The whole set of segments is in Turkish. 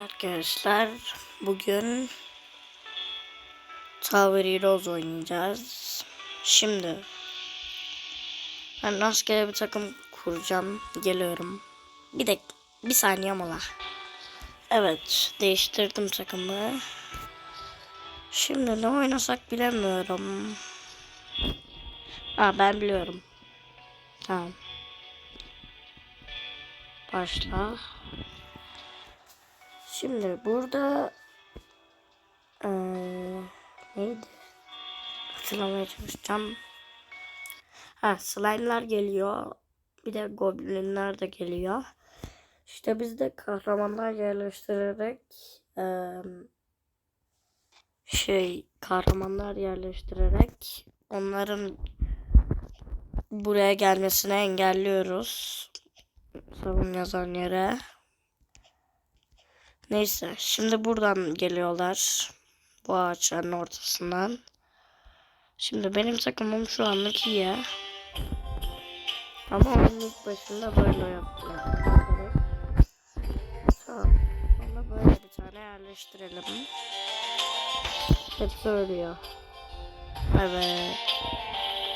Arkadaşlar bugün Tower Heroes oynayacağız. Şimdi ben rastgele bir takım kuracağım. Geliyorum. Bir de bir saniye mola. Evet değiştirdim takımı. Şimdi ne oynasak bilemiyorum. Aa ben biliyorum. Tamam. Başla. Şimdi burada eee neydi? Hatırlamaya çalışacağım. Ha slime'lar geliyor. Bir de goblinler de geliyor. İşte biz de kahramanlar yerleştirerek eee, şey kahramanlar yerleştirerek onların buraya gelmesini engelliyoruz. Savun yazan yere. Neyse şimdi buradan geliyorlar. Bu ağaçların ortasından. Şimdi benim takımım şu anlık iyi. Ama oyunun ilk başında böyle yaptılar. Tamam. Sonra böyle bir tane yerleştirelim. Hepsi ölüyor. Evet.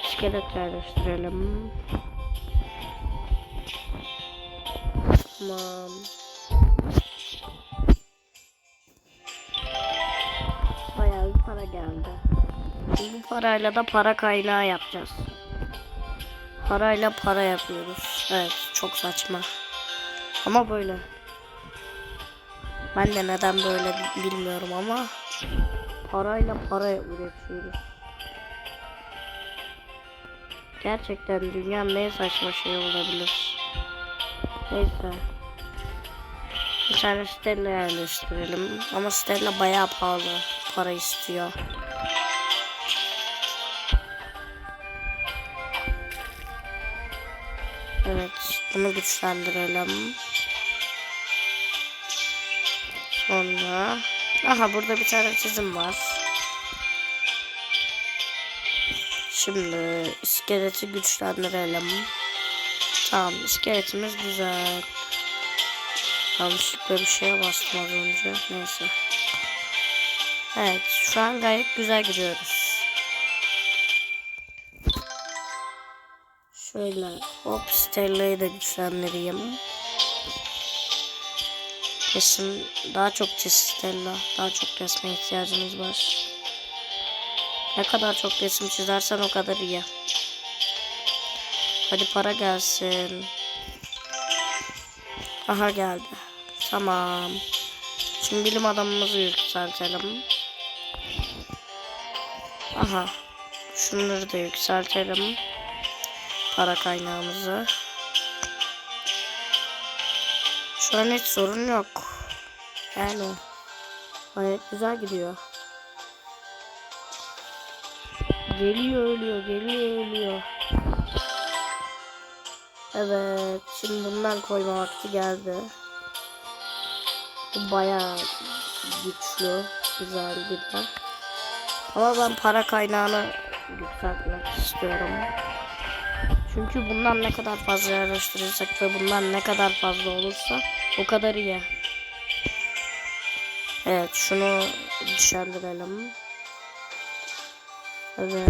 İskelet yerleştirelim. Tamam. Geldi. Bu parayla da para kaynağı yapacağız. Parayla para yapıyoruz. Evet çok saçma. Ama böyle. Ben de neden böyle bilmiyorum ama parayla para üretiyoruz. Gerçekten dünyanın en saçma şey olabilir. Neyse. Bir tane Stella yerleştirelim. Ama Stella bayağı pahalı. Para istiyor. Evet. Bunu güçlendirelim. Sonra. Aha burada bir tane çizim var. Şimdi iskeleti güçlendirelim. Tamam iskeletimiz güzel. Yanlışlıkla bir şeye bastım az önce. Neyse. Evet şu an gayet güzel gidiyoruz. Şöyle hop Stella'yı da güçlendireyim. Kesin daha çok çiz Stella. Daha çok resme ihtiyacımız var. Ne kadar çok resim çizersen o kadar iyi. Hadi para gelsin. Aha geldi. Tamam. Şimdi bilim adamımızı yükseltelim. Aha. Şunları da yükseltelim. Para kaynağımızı. Şu an hiç sorun yok. Yani gayet güzel gidiyor. Geliyor ölüyor, geliyor ölüyor. Evet, şimdi bundan koyma vakti geldi. Bu bayağı güçlü, güzel gider. Ama ben para kaynağını yükseltmek istiyorum. Çünkü bundan ne kadar fazla araştırırsak ve bundan ne kadar fazla olursa o kadar iyi. Evet, şunu güçlendirelim. Evet.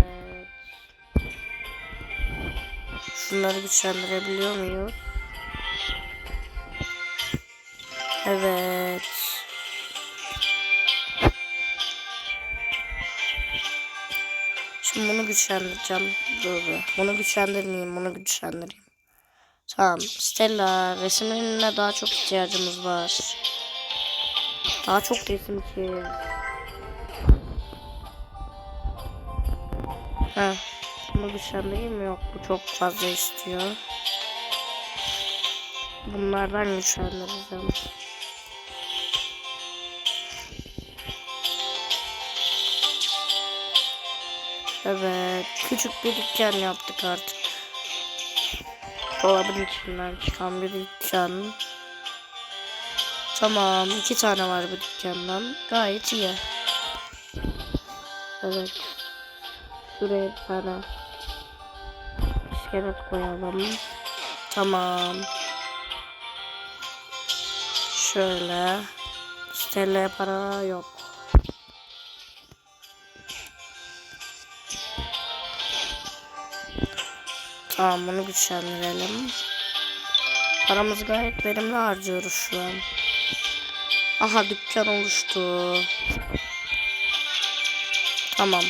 Şunları güçlendirebiliyor muyuz? Evet. Güçlendireceğim. Dur bir. Bunu güçlendirmeyeyim. Bunu güçlendireyim. Tamam. Stella resimlerine daha çok ihtiyacımız var. Daha çok resim çiz. Heh. Bunu güçlendireyim mi? Yok. Bu çok fazla istiyor. Bunlardan güçlendireceğim. Evet. Küçük bir dükkan yaptık artık. Dolabın içinden çıkan bir dükkan. Tamam. iki tane var bu dükkandan. Gayet iyi. Evet. Şuraya bir tane iskelet koyalım. Tamam. Şöyle. Stella'ya para yok. Tamam bunu güçlendirelim. Paramızı gayet verimli harcıyoruz şu an. Aha dükkan oluştu. Tamam.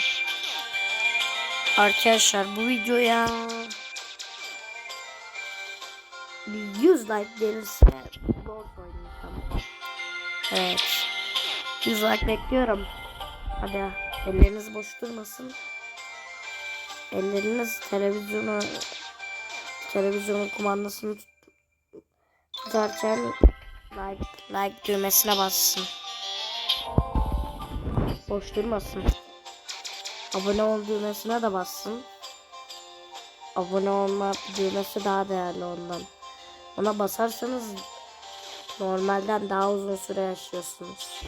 Arkadaşlar bu videoya bir 100 like gelirse Lord oynayacağım. Evet. 100 like bekliyorum. Hadi elleriniz boş durmasın. Elleriniz televizyonu televizyonun kumandasını tut, tutarken like like düğmesine bassın. Boş durmasın. Abone ol düğmesine de bassın. Abone olma düğmesi daha değerli ondan. Ona basarsanız normalden daha uzun süre yaşıyorsunuz.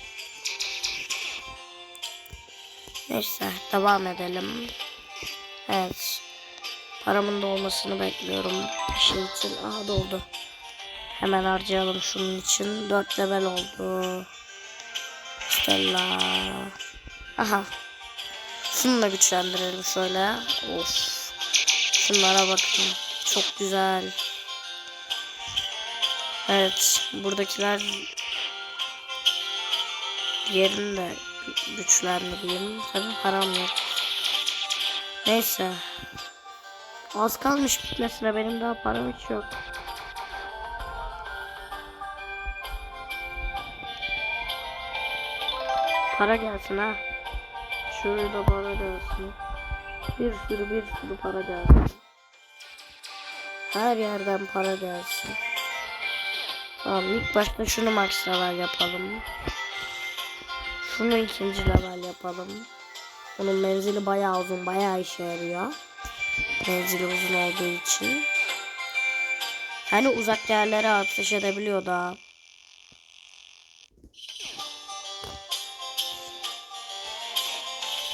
Neyse devam edelim. Evet. Paramın dolmasını bekliyorum. Bir şey için. Aha doldu. Hemen harcayalım şunun için. 4 level oldu. Stella. Aha. Şunu da güçlendirelim şöyle. Of. Şunlara bakın. Çok güzel. Evet. Buradakiler yerini de gü- güçlendireyim. Tabii param yok. Neyse. Az kalmış bitmesine benim daha param hiç yok. Para gelsin ha. Şurada para gelsin. Bir sürü bir sürü para gelsin. Her yerden para gelsin. Tamam ilk başta şunu max level yapalım. Şunu ikinci level yapalım. Onun menzili bayağı uzun, bayağı işe yarıyor. Menzili uzun olduğu için. Hani uzak yerlere atış edebiliyor da.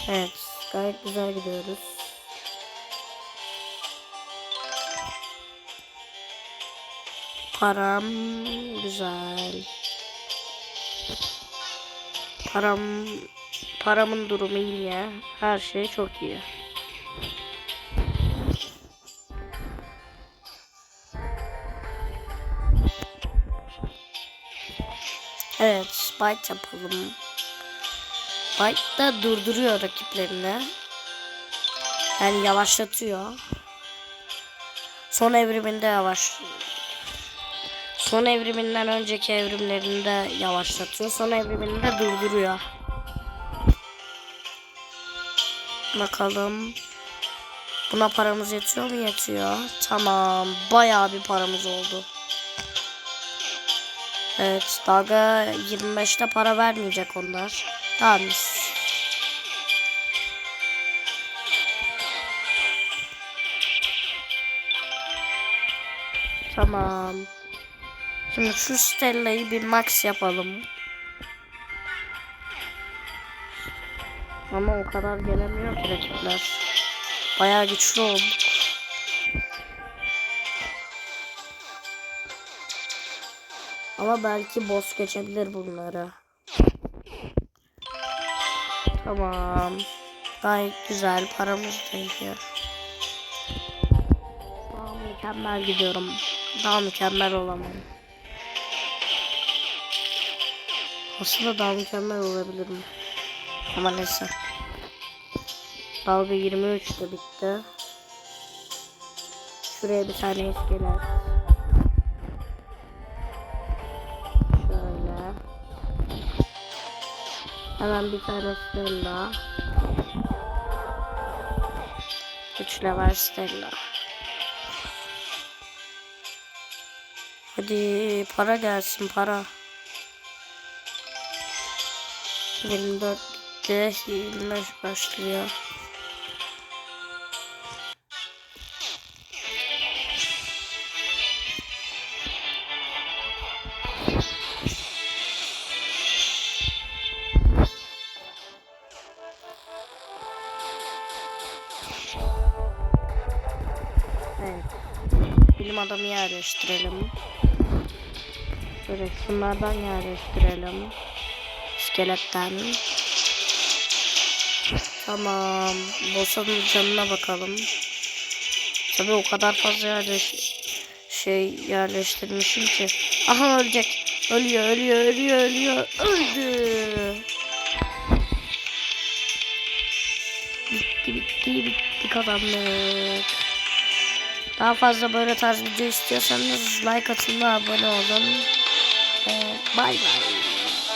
Evet, gayet güzel gidiyoruz. Param güzel. Param paramın durumu iyi. Her şey çok iyi. Evet, bite yapalım. Bite da durduruyor rakiplerini. Yani yavaşlatıyor. Son evriminde yavaş. Son evriminden önceki evrimlerinde yavaşlatıyor. Son evriminde durduruyor. Bakalım. Buna paramız yetiyor mu? Yetiyor. Tamam. Bayağı bir paramız oldu. Evet. Dalga 25'te para vermeyecek onlar. Tamam. Tamam. Şimdi şu Stella'yı bir max yapalım. Ama o kadar gelemiyor ki rakipler. Bayağı güçlü olduk. Ama belki boss geçebilir bunları. Tamam. Gayet güzel. Paramız iyi. Daha mükemmel gidiyorum. Daha mükemmel olamam. Aslında daha mükemmel olabilirim. Ama neyse. Dalga 23 de bitti. Şuraya bir tane iskelet. Şöyle. Hemen bir tane Stella. 3 level Stella. Hadi para gelsin para. 24 bitti. 25 başlıyor. Evet. Bilim adamı yerleştirelim. Böyle şunlardan yerleştirelim. iskeletten. Tamam. Boss'un canına bakalım. Tabii o kadar fazla yerleş şey yerleştirmişim ki. Aha ölecek. Ölüyor, ölüyor, ölüyor, ölüyor. Öldü. Bitti, bitti, bitti kazandık. Daha fazla böyle tarz video istiyorsanız like atın ve abone olun. Ee, Bay bay.